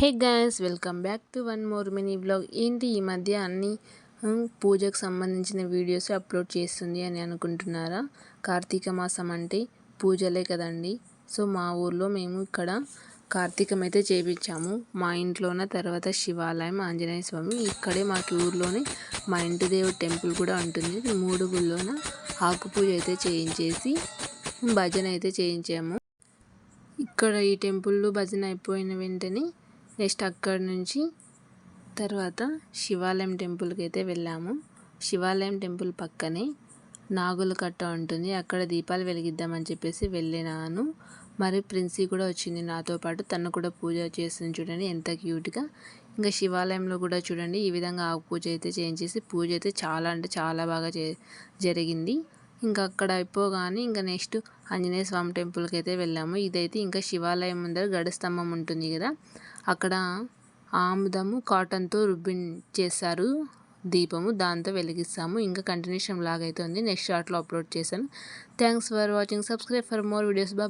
Hey guys welcome back to one more mini blog ఏంటి ఈ మధ్య అన్ని పూజకు సంబంధించిన వీడియోస్ అప్లోడ్ చేస్తుంది అని అనుకుంటున్నారా? కార్తీక మాసం అంటే పూజలే కదండి. సో మా ఊర్లో మేము ఇక్కడ కార్తీకం అయితే చేపించాము. మా ఇంట్లోన తర్వాత శివాలయం ఆంజనేయ స్వామి ఇక్కడే మాకు ఊర్లోనే మా ఇంటి దేవుడు టెంపుల్ కూడా ఉంటుంది. మూడు గుళ్ళోన ఆకు పూజ అయితే చేయించేసి భజన అయితే చేయించాము. ఇక్కడ ఈ టెంపుల్లో భజన అయిపోయిన వెంటనే నెక్స్ట్ అక్కడి నుంచి తర్వాత శివాలయం టెంపుల్కి అయితే వెళ్ళాము. శివాలయం టెంపుల్ పక్కనే నాగుల కట్ట ఉంటుంది. అక్కడ దీపాలు వెలిగిద్దామని చెప్పేసి వెళ్ళినాను. మరి ప్రిన్సీ కూడా వచ్చింది నాతో పాటు. తను కూడా పూజ చేస్తుంది చూడండి ఎంత క్యూట్గా. ఇంకా శివాలయంలో కూడా చూడండి ఈ విధంగా ఆకు పూజ అయితే చేయించేసి పూజ అయితే చాలా అంటే చాలా బాగా చే జరిగింది. ఇంకా అక్కడ అయిపోగానే ఇంకా నెక్స్ట్ ఆంజనేయ స్వామి టెంపుల్కి అయితే వెళ్ళాము. ఇదైతే ఇంకా శివాలయం ముందర గడస్తంభం ఉంటుంది కదా. అక్కడ ఆముదము కాటన్తో రుబ్బిన్ చేశారు. దీపము దాంతో వెలిగిస్తాము. ఇంకా కంటిన్యూషన్ లాగా అయితే ఉంది నెక్స్ట్ షార్ట్లో అప్లోడ్ చేశాను. Thanks for watching. Subscribe for more videos. బా